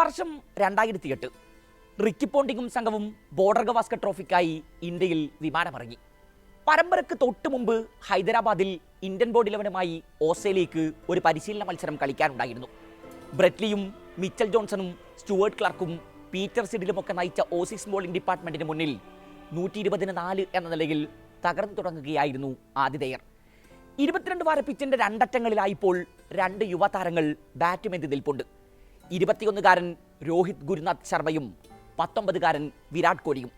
വർഷം രണ്ടായിരത്തി എട്ട്. റിക്കി പോണ്ടിങ്ങും സംഘവും ബോർഡർ ഗവാസ്കർ ട്രോഫിക്കായി ഇന്ത്യയിൽ വിമാനമിറങ്ങി. പരമ്പരക്ക് തൊട്ടു മുമ്പ് ഹൈദരാബാദിൽ ഇന്ത്യൻ ബോർഡ് ഇലവനുമായി ഓസ്ട്രേലിയക്ക് ഒരു പരിശീലന മത്സരം കളിക്കാനുണ്ടായിരുന്നു. ബ്രെറ്റ്ലിയും മിച്ചൽ ജോൺസണും സ്റ്റുവേർട്ട് ക്ലാർക്കും പീറ്റർ സിഡിലുമൊക്കെ നയിച്ച ഓസീസ് ബോളിംഗ് ഡിപ്പാർട്ട്മെന്റിന് മുന്നിൽ നൂറ്റി ഇരുപതിന് നാല് എന്ന നിലയിൽ തകർന്നു തുടങ്ങുകയായിരുന്നു ആതിഥേയർ. ഇരുപത്തിരണ്ട് വാര പിച്ചിന്റെ രണ്ടറ്റങ്ങളിലായിപ്പോൾ രണ്ട് യുവതാരങ്ങൾ ബാറ്റുമെന്തി നിൽപ്പുണ്ട്. ഇരുപത്തിയൊന്നുകാരൻ രോഹിത് ഗുരുനാഥ് ശർമ്മയും പത്തൊമ്പതുകാരൻ വിരാട് കോഹ്ലിയും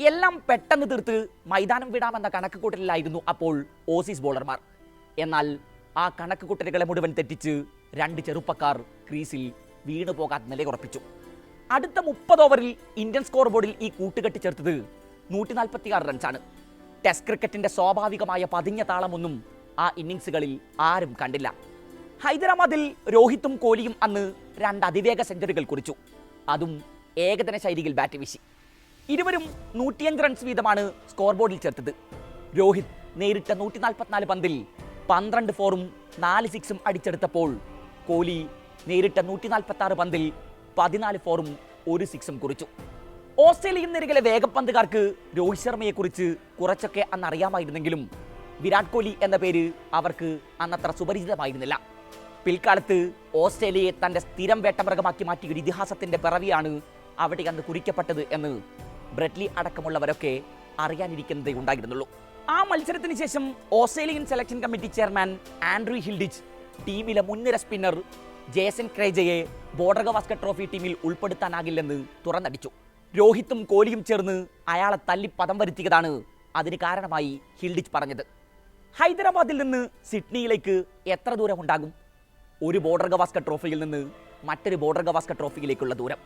എല്ലാം പെട്ടെന്ന് തീർത്ത് മൈതാനം വിടാമെന്ന കണക്കുകൂട്ടലിലായിരുന്നു അപ്പോൾ ഓസീസ് ബോളർമാർ എന്നാൽ ആ കണക്കുകൂട്ടലുകളെ മുഴുവൻ തെറ്റിച്ച് രണ്ട് ചെറുപ്പക്കാർ ക്രീസിൽ വീണു പോകാത്ത നിലയുറപ്പിച്ചു അടുത്ത മുപ്പത് ഓവറിൽ ഇന്ത്യൻ സ്കോർ ബോർഡിൽ ഈ കൂട്ടുകെട്ടി ചേർത്തത് നൂറ്റി നാൽപ്പത്തിയാറ് റൺസാണ് ടെസ്റ്റ് ക്രിക്കറ്റിന്റെ സ്വാഭാവികമായ പതിഞ്ഞ താളമൊന്നും ആ ഇന്നിങ്സുകളിൽ ആരും കണ്ടില്ല. ഹൈദരാബാദിൽ രോഹിത്തും കോഹ്ലിയും അന്ന് രണ്ട് അതിവേഗ സെഞ്ചുറികൾ കുറിച്ചു. അതും ഏകദിന ശൈലിയിൽ ബാറ്റ് വീശി. ഇരുവരും നൂറ്റിയഞ്ച് റൺസ് വീതമാണ് സ്കോർ ബോർഡിൽ ചേർത്തത്. രോഹിത് നേരിട്ട നൂറ്റി നാൽപ്പത്തിനാല് പന്തിൽ പന്ത്രണ്ട് ഫോറും നാല് സിക്സും അടിച്ചെടുത്തപ്പോൾ കോഹ്ലി നേരിട്ട നൂറ്റി നാൽപ്പത്തി പന്തിൽ പതിനാല് ഫോറും ഒരു സിക്സും കുറിച്ചു. ഓസ്ട്രേലിയൻ നിരകിലെ വേഗപ്പന്തുകാർക്ക് രോഹിത് ശർമ്മയെക്കുറിച്ച് കുറച്ചൊക്കെ അന്ന് അറിയാമായിരുന്നെങ്കിലും വിരാട് കോഹ്ലി എന്ന പേര് അവർക്ക് അന്നത്ര സുപരിചിതമായിരുന്നില്ല. പിൽക്കാലത്ത് ഓസ്ട്രേലിയയെ തന്റെ സ്ഥിരം വേട്ടമൃഗമാക്കി മാറ്റിയ ഒരു ഇതിഹാസത്തിന്റെ പിറവിയാണ് അവിടെ അന്ന് കുറിക്കപ്പെട്ടത് എന്ന് ബ്രെഡ്ലി അടക്കമുള്ളവരൊക്കെ അറിയാനിരിക്കുന്നതേ ഉണ്ടായിരുന്നുള്ളൂ. ആ മത്സരത്തിന് ശേഷം Australian selection committee chairman Andrew Hilditch ടീമിലെ മുൻനിര സ്പിന്നർ ജേസൻ ക്രേജയെ ബോർഡർ ഗവാസ്കർ ട്രോഫി ടീമിൽ ഉൾപ്പെടുത്താനാകില്ലെന്ന് തുറന്നടിച്ചു. രോഹിത്തും കോലിയും ചേർന്ന് അയാളെ തല്ലി പദം വരുത്തിയതാണ് അതിന് കാരണമായി ഹിൽഡിച്ച് പറഞ്ഞത്. ഹൈദരാബാദിൽ നിന്ന് സിഡ്നിയിലേക്ക് എത്ര ദൂരം ഉണ്ടാകും? ഒരു ബോർഡർ ഗവാസ്കർ ട്രോഫിയിൽ നിന്ന് മറ്റൊരു ബോർഡർ ഗവാസ്കർ ട്രോഫിയിലേക്കുള്ള ദൂരം.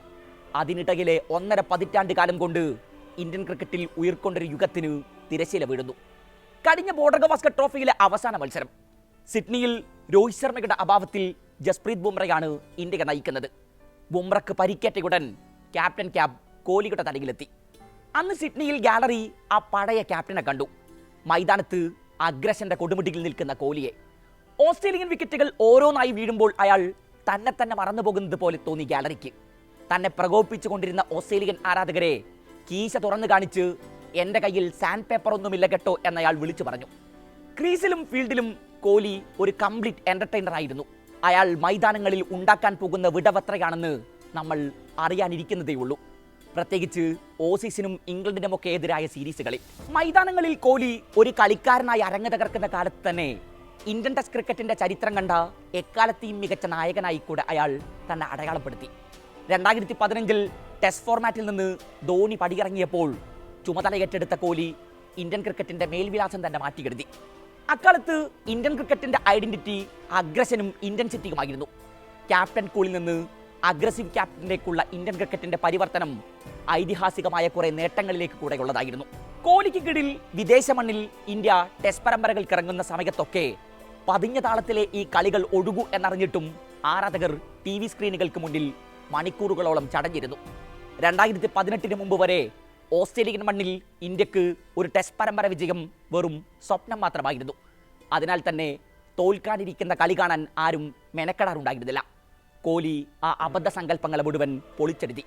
അതിനിടയിലെ ഒന്നര പതിറ്റാണ്ട് കാലം കൊണ്ട് ഇന്ത്യൻ ക്രിക്കറ്റിൽ ഉയർക്കൊണ്ടൊരു യുഗത്തിന് തിരശ്ശീല വീഴുന്നു. കഴിഞ്ഞ ബോർഡർ ഗവാസ്കർ ട്രോഫിയിലെ അവസാന മത്സരം. സിഡ്നിയിൽ രോഹിത് ശർമ്മയുടെ അഭാവത്തിൽ ജസ്പ്രീത് ബുംറയാണ് ഇന്ത്യയെ നയിക്കുന്നത്. ബുംറക്ക് പരിക്കേറ്റയുടൻ ക്യാപ്റ്റൻ ക്യാബ് കോഹ്ലിയുടെ തലയിലെത്തി അന്ന് സിഡ്നിയിൽ ഗാലറി ആ പഴയ ക്യാപ്റ്റനെ കണ്ടു. മൈതാനത്ത് അഗ്രഷന്റെ കൊടുമുടിയിൽ നിൽക്കുന്ന കോഹ്ലിയെ ഓസ്ട്രേലിയൻ വിക്കറ്റുകൾ ഓരോന്നായി വീഴുമ്പോൾ അയാൾ തന്നെ തന്നെ മറന്നു പോകുന്നത് പോലെ തോന്നി ഗാലറിക്ക്. തന്നെ പ്രകോപിപ്പിച്ചുകൊണ്ടിരുന്ന ഓസ്ട്രേലിയൻ ആരാധകരെ കീശ തുറന്നു കാണിച്ച് എന്റെ കയ്യിൽ സാൻഡ് പേപ്പർ ഒന്നുമില്ല കേട്ടോ എന്നയാൾ വിളിച്ചു പറഞ്ഞു. ക്രീസിലും ഫീൽഡിലും കോഹ്ലി ഒരു കംപ്ലീറ്റ് എന്റർടൈനർ ആയിരുന്നു. അയാൾ മൈതാനങ്ങളിൽ ഉണ്ടാക്കാൻ പോകുന്ന വിടവത്രയാണെന്ന് നമ്മൾ അറിയാനിരിക്കുന്നതേ ഉള്ളൂ. പ്രത്യേകിച്ച് ഓസീസിനും ഇംഗ്ലണ്ടിനുമൊക്കെ എതിരായ സീരീസുകളിൽ. മൈതാനങ്ങളിൽ കോഹ്ലി ഒരു കളിക്കാരനായി അരങ്ങ് തകർക്കുന്ന കാലത്ത് തന്നെ ഇന്ത്യൻ ടെസ്റ്റ് ക്രിക്കറ്റിന്റെ ചരിത്രം കണ്ട എക്കാലത്തെയും മികച്ച നായകനായി കൂടെ അയാൾ തന്നെ അടയാളപ്പെടുത്തി. രണ്ടായിരത്തി പതിനഞ്ചിൽ ടെസ്റ്റ് ഫോർമാറ്റിൽ നിന്ന് ധോണി പടിയിറങ്ങിയപ്പോൾ ചുമതല ഏറ്റെടുത്ത കോഹ്ലി ഇന്ത്യൻ ക്രിക്കറ്റിന്റെ മേൽവിലാസം തന്നെ മാറ്റിയെടുത്തി അക്കാലത്ത് ഇന്ത്യൻ ക്രിക്കറ്റിന്റെ ഐഡന്റിറ്റി അഗ്രഷനും ഇന്റൻസിറ്റിയുമായിരുന്നു ക്യാപ്റ്റൻ കൂളിൽ നിന്ന് അഗ്രസീവ് ക്യാപ്റ്റനിലേക്കുള്ള ഇന്ത്യൻ ക്രിക്കറ്റിന്റെ പരിവർത്തനം ഐതിഹാസികമായ കുറെ നേട്ടങ്ങളിലേക്ക് കൂടെ ഉള്ളതായിരുന്നു കോഹ്ലിക്ക് കീഴിൽ വിദേശ മണ്ണിൽ ഇന്ത്യ ടെസ്റ്റ് പരമ്പരകൾക്ക് ഇറങ്ങുന്ന സമയത്തൊക്കെ പതിഞ്ഞ താളത്തിലെ ഈ കളികൾ ഒഴുകൂ എന്നറിഞ്ഞിട്ടും ആരാധകർ ടി വി സ്ക്രീനുകൾക്ക് മുന്നിൽ മണിക്കൂറുകളോളം ചടഞ്ഞിരുന്നു. രണ്ടായിരത്തി പതിനെട്ടിന് മുമ്പ് വരെ ഓസ്ട്രേലിയൻ മണ്ണിൽ ഇന്ത്യയ്ക്ക് ഒരു ടെസ്റ്റ് പരമ്പര വിജയം വെറും സ്വപ്നം മാത്രമായിരുന്നു. അതിനാൽ തന്നെ തോൽക്കാനിരിക്കുന്ന കളി കാണാൻ ആരും മെനക്കെടാറുണ്ടായിരുന്നില്ല. കോഹ്ലി ആ അബദ്ധ സങ്കല്പങ്ങളെ മുഴുവൻ പൊളിച്ചെടുത്തി.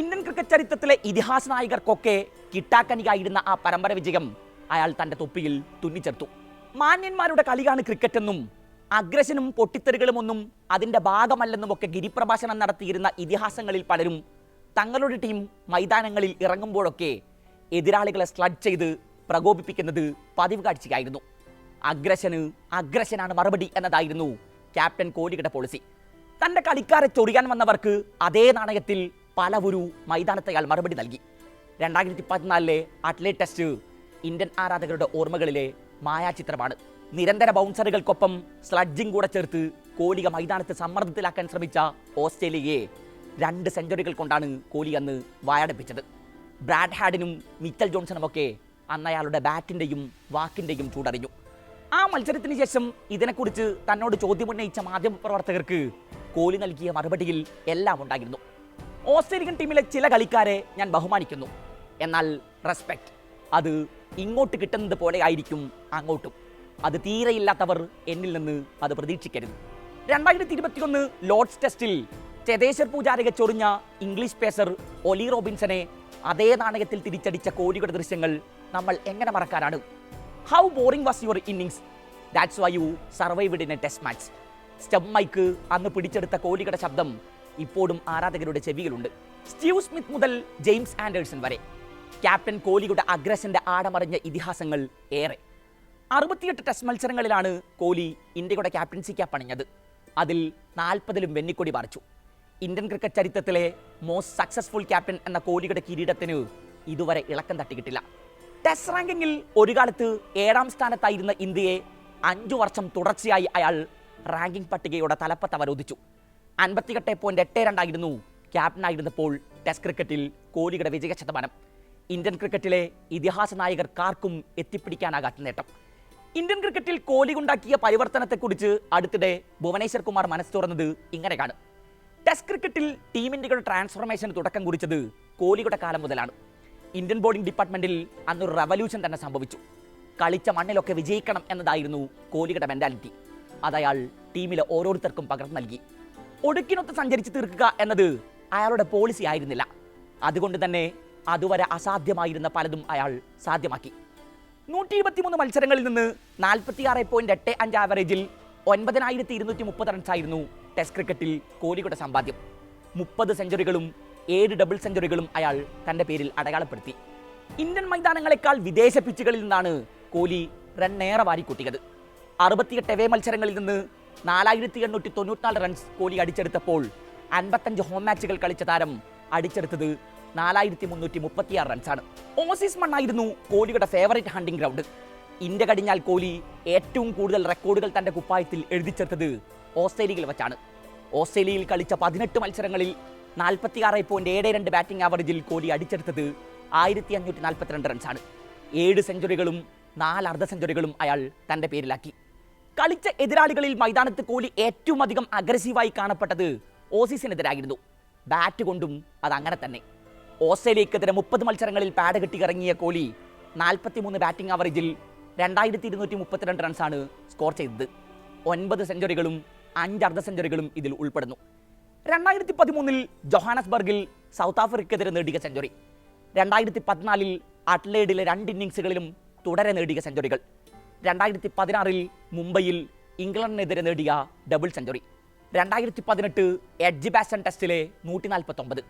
ഇന്ത്യൻ ക്രിക്കറ്റ് ചരിത്രത്തിലെ ഇതിഹാസ നായകർക്കൊക്കെ കിട്ടാക്കനിയായിരുന്ന ആ പരമ്പര വിജയം അയാൾ തന്റെ തൊപ്പിയിൽ തുന്നിച്ചേർത്തു മാന്യന്മാരുടെ കളിയാണ് ക്രിക്കറ്റെന്നും എന്നും പൊട്ടിത്തെറികളും ഒന്നും അതിന്റെ ഭാഗമല്ലെന്നും ഒക്കെ ഗിരിപ്രഭാഷണം നടത്തിയിരുന്ന ഇതിഹാസങ്ങളിൽ പലരും തങ്ങളുടെ ടീം മൈതാനങ്ങളിൽ ഇറങ്ങുമ്പോഴൊക്കെ എതിരാളികളെ സ്ലഡ് ചെയ്ത് പ്രകോപിപ്പിക്കുന്നത് പതിവ് കാഴ്ചയായിരുന്നു. അഗ്രസന് അഗ്രസനാണ് മറുപടി എന്നതായിരുന്നു ക്യാപ്റ്റൻ കോഹ്ലിയുടെ പോളിസി തന്റെ കളിക്കാരെ ചൊറിയാൻ വന്നവർക്ക് അതേ നാണയത്തിൽ പല ഒരു മൈതാനത്ത് അയാൾ മറുപടി നൽകി. രണ്ടായിരത്തി പതിനാലിലെ അത്ലറ്റ് ടെസ്റ്റ് ഇന്ത്യൻ ആരാധകരുടെ ഓർമ്മകളിലെ മായാചിത്രമാണ്. നിരന്തര ബൗൺസറുകൾക്കൊപ്പം സ്ലഡ്ജിംഗ് കൂടെ ചേർത്ത് കോഹ്ലിക മൈതാനത്ത് സമ്മർദ്ദത്തിലാക്കാൻ ശ്രമിച്ച ഓസ്ട്രേലിയയെ രണ്ട് സെഞ്ചുറികൾ കൊണ്ടാണ് കോലി അന്ന് വായടപ്പിച്ചത്. ബ്രാഡ് ഹാഡിനും മിച്ചൽ ജോൺസണുമൊക്കെ അന്ന് അയാളുടെ ബാറ്റിന്റെയും വാക്കിന്റെയും ചൂടറിഞ്ഞു. ആ മത്സരത്തിന് ശേഷം ഇതിനെക്കുറിച്ച് തന്നോട് ചോദ്യമുന്നയിച്ച മാധ്യമപ്രവർത്തകർക്ക് കോലി നൽകിയ മറുപടിയിൽ എല്ലാം ഉണ്ടായിരുന്നു. ഓസ്ട്രേലിയൻ ടീമിലെ ചില കളിക്കാരെ ഞാൻ ബഹുമാനിക്കുന്നു. എന്നാൽ റെസ്പെക്റ്റ് അത് ഇങ്ങോട്ട് കിട്ടുന്നത് പോലെ ആയിരിക്കും അങ്ങോട്ടും. അത് തീരെയില്ലാത്തവർ എന്നിൽ നിന്ന് അത് പ്രതീക്ഷിക്കരുത്. രണ്ടായിരത്തി ഇരുപത്തിയൊന്ന് ലോർഡ്സ് ടെസ്റ്റിൽ ചെതേശ്വർ പൂജാരക ചൊറിഞ്ഞ ഇംഗ്ലീഷ് പേസർ ഒലി റോബിൻസനെ അതേ നാണയത്തിൽ തിരിച്ചടിച്ച കോഹ്ലിയുടെ ദൃശ്യങ്ങൾ നമ്മൾ എങ്ങനെ മറക്കാനാണ്? How boring was your innings that's why you survived in a test match stump mic അന്ന് പിടിച്ചെടുത്ത കോഹ്ലിയുടെ ശബ്ദം ഇപ്പോഴും ആരാധകരുടെ ചെവിയിലുണ്ട്. സ്റ്റീവ് സ്മിത്ത് മുതൽ ജെയിംസ് ആൻഡേഴ്സൺ വരെ. ക്യാപ്റ്റൻ കോഹ്ലിയുടെ അഗ്രസന്റെ ആടമറിഞ്ഞ ഇതിഹാസങ്ങൾ ഏറെ. അറുപത്തിയെട്ട് ടെസ്റ്റ് മത്സരങ്ങളിലാണ് കോഹ്ലി ഇന്ത്യയുടെ ക്യാപ്റ്റൻസി ക്യാപ്പ് അണിഞ്ഞത് അതിൽ നാൽപ്പതിലും വെന്നിക്കൊടി പറിച്ചു. ഇന്ത്യൻ ക്രിക്കറ്റ് ചരിത്രത്തിലെ മോസ്റ്റ് സക്സസ്ഫുൾ ക്യാപ്റ്റൻ എന്ന കോഹ്ലിയുടെ കിരീടത്തിന് ഇതുവരെ ഇളക്കം തട്ടിക്കിട്ടില്ല. ടെസ്റ്റ് റാങ്കിങ്ങിൽ ഒരു കാലത്ത് ഏഴാം സ്ഥാനത്തായിരുന്ന ഇന്ത്യയെ അഞ്ചു വർഷം തുടർച്ചയായി അയാൾ റാങ്കിംഗ് പട്ടികയുടെ തലപ്പത്ത് അവരോധിച്ചു. അൻപത്തിയെട്ട് പോയിന്റ് എട്ട് രണ്ടായിരുന്നു ക്യാപ്റ്റനായിരുന്നപ്പോൾ ടെസ്റ്റ് ക്രിക്കറ്റിൽ കോഹ്ലിയുടെ വിജയ ശതമാനം ഇന്ത്യൻ ക്രിക്കറ്റിലെ ഇതിഹാസ നായകർക്കാർക്കും എത്തിപ്പിടിക്കാനാകാത്ത നേട്ടം. ഇന്ത്യൻ ക്രിക്കറ്റിൽ കോഹ്ലി ഉണ്ടാക്കിയ പരിവർത്തനത്തെക്കുറിച്ച് അടുത്തിടെ ഭുവനേശ്വർ കുമാർ മനസ്സ് തുറന്നത് ഇങ്ങനെ കാണും ടെസ്റ്റ് ക്രിക്കറ്റിൽ ടീം ഇന്ത്യയുടെ ട്രാൻസ്ഫോർമേഷന് തുടക്കം കുറിച്ചത് കോഹ്ലിയുടെ കാലം മുതലാണ്. ഇന്ത്യൻ ബോളിംഗ് ഡിപ്പാർട്ട്മെന്റിൽ അന്നൊരു റവല്യൂഷൻ തന്നെ സംഭവിച്ചു. കളിച്ച മണ്ണിലൊക്കെ വിജയിക്കണം എന്നതായിരുന്നു കോഹ്ലിയുടെ മെന്റാലിറ്റി. അതയാൾ ടീമിലെ ഓരോരുത്തർക്കും പകർന്നു നൽകി. ഒടുക്കിനൊത്ത് സഞ്ചരിച്ച് തീർക്കുക എന്നത് അയാളുടെ പോളിസി ആയിരുന്നില്ല. അതുകൊണ്ട് തന്നെ അതുവരെ അസാധ്യമായിരുന്ന പലതും അയാൾ സാധ്യമാക്കി. നൂറ്റി ഇരുപത്തിമൂന്ന് മത്സരങ്ങളിൽ നിന്ന് നാൽപ്പത്തിയാറ് പോയിന്റ് എട്ട് അഞ്ച് ആവറേജിൽ ഒൻപതിനായിരത്തി ഇരുന്നൂറ്റി മുപ്പത് റൺസായിരുന്നു ടെസ്റ്റ് ക്രിക്കറ്റിൽ കോഹ്ലിയുടെ സമ്പാദ്യം. മുപ്പത് സെഞ്ചുറികളും ഏഴ് ഡബിൾ സെഞ്ചുറികളും അയാൾ തന്റെ പേരിൽ അടയാളപ്പെടുത്തി. ഇന്ത്യൻ മൈതാനങ്ങളെക്കാൾ വിദേശ പിച്ചുകളിൽ നിന്നാണ് കോഹ്ലി റണ്ണേറെ വാരിക്കൂട്ടിയത് അറുപത്തിയെട്ട് എവേ മത്സരങ്ങളിൽ നിന്ന് നാലായിരത്തി എണ്ണൂറ്റി തൊണ്ണൂറ്റിനാല് റൺസ് കോഹ്ലി അടിച്ചെടുത്തപ്പോൾ അൻപത്തഞ്ച് ഹോം മാച്ചുകൾ കളിച്ച താരം അടിച്ചെടുത്തത് നാലായിരത്തി മുന്നൂറ്റി മുപ്പത്തിയാറ് റൺസാണ്. ഓസീസ് മണ്ണായിരുന്നു കോഹ്ലിയുടെ ഫേവറേറ്റ് ഹണ്ടിംഗ് ഗ്രൗണ്ട് ഇന്ത്യ കടിഞ്ഞാൽ കോഹ്ലി ഏറ്റവും കൂടുതൽ റെക്കോർഡുകൾ തന്റെ കുപ്പായത്തിൽ എഴുതിച്ചേർത്തത് ഓസ്ട്രേലിയയിൽ വെച്ചാണ്. ഓസ്ട്രേലിയയിൽ കളിച്ച പതിനെട്ട് മത്സരങ്ങളിൽ നാൽപ്പത്തിയാറ് പോയിന്റ് ഏഴ് രണ്ട് ബാറ്റിംഗ് ആവറേജിൽ കോഹ്ലി അടിച്ചെടുത്തത് ആയിരത്തി അഞ്ഞൂറ്റി നാൽപ്പത്തിരണ്ട് റൺസാണ്. ഏഴ് സെഞ്ചുറികളും നാല് അർദ്ധ സെഞ്ചുറികളും അയാൾ തന്റെ പേരിലാക്കി. കളിച്ച എതിരാളികളിൽ മൈതാനത്ത് കോഹ്ലി ഏറ്റവും അധികം അഗ്രസീവായി കാണപ്പെട്ടത് ഓസീസിനെതിരായിരുന്നു. ബാറ്റ് കൊണ്ടും അത് അങ്ങനെ തന്നെ. ഓസ്ട്രേലിയക്കെതിരെ മുപ്പത് മത്സരങ്ങളിൽ പാഡ് കെട്ടി ഇറങ്ങിയ കോഹ്ലി നാൽപ്പത്തിമൂന്ന് ബാറ്റിംഗ് ആവറേജിൽ രണ്ടായിരത്തി ഇരുന്നൂറ്റി മുപ്പത്തിരണ്ട് റൺസാണ് സ്കോർ ചെയ്തത്. ഒൻപത് സെഞ്ചുറികളും അഞ്ച് അർദ്ധ സെഞ്ചുറികളും ഇതിൽ ഉൾപ്പെടുന്നു. രണ്ടായിരത്തി പതിമൂന്നിൽ ജൊഹാനസ്ബർഗിൽ സൗത്ത് ആഫ്രിക്കയ്ക്കെതിരെ നേടിയ സെഞ്ചുറി രണ്ടായിരത്തി പതിനാലിൽ അട്ലേഡിലെ രണ്ട് ഇന്നിങ്സുകളിലും തുടരെ നേടിയ സെഞ്ചുറികൾ രണ്ടായിരത്തി പതിനാറിൽ മുംബൈയിൽ ഇംഗ്ലണ്ടിനെതിരെ നേടിയ ഡബിൾ സെഞ്ചുറി രണ്ടായിരത്തി പതിനെട്ട് എഡ്ജ് ബാസൺ ടെസ്റ്റിലെ നൂറ്റി നാൽപ്പത്തൊമ്പത്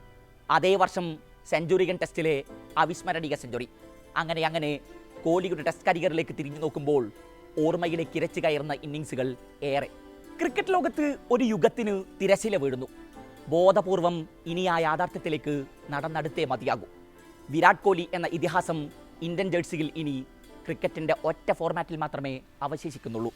അതേ വർഷം സെഞ്ചുറിയൻ ടെസ്റ്റിലെ അവിസ്മരണീയ സെഞ്ചുറി. അങ്ങനെ അങ്ങനെ കോഹ്ലിയുടെ ടെസ്റ്റ് കരിയറിലേക്ക് തിരിഞ്ഞു നോക്കുമ്പോൾ ഓർമ്മയിലേക്ക് ഇരച്ചു കയറുന്ന ഇന്നിങ്സുകൾ ഏറെ. ക്രിക്കറ്റ് ലോകത്ത് ഒരു യുഗത്തിന് തിരശില വീഴുന്നു. ബോധപൂർവം ഇനി ആ യാഥാർത്ഥ്യത്തിലേക്ക് നടന്നെടുത്തേ മതിയാകൂ. വിരാട് കോഹ്ലി എന്ന ഇതിഹാസം ഇന്ത്യൻ ജേഴ്സിയിൽ ഇനി ക്രിക്കറ്റിന്റെ ഒറ്റ ഫോർമാറ്റിൽ മാത്രമേ അവശേഷിക്കുന്നുള്ളൂ.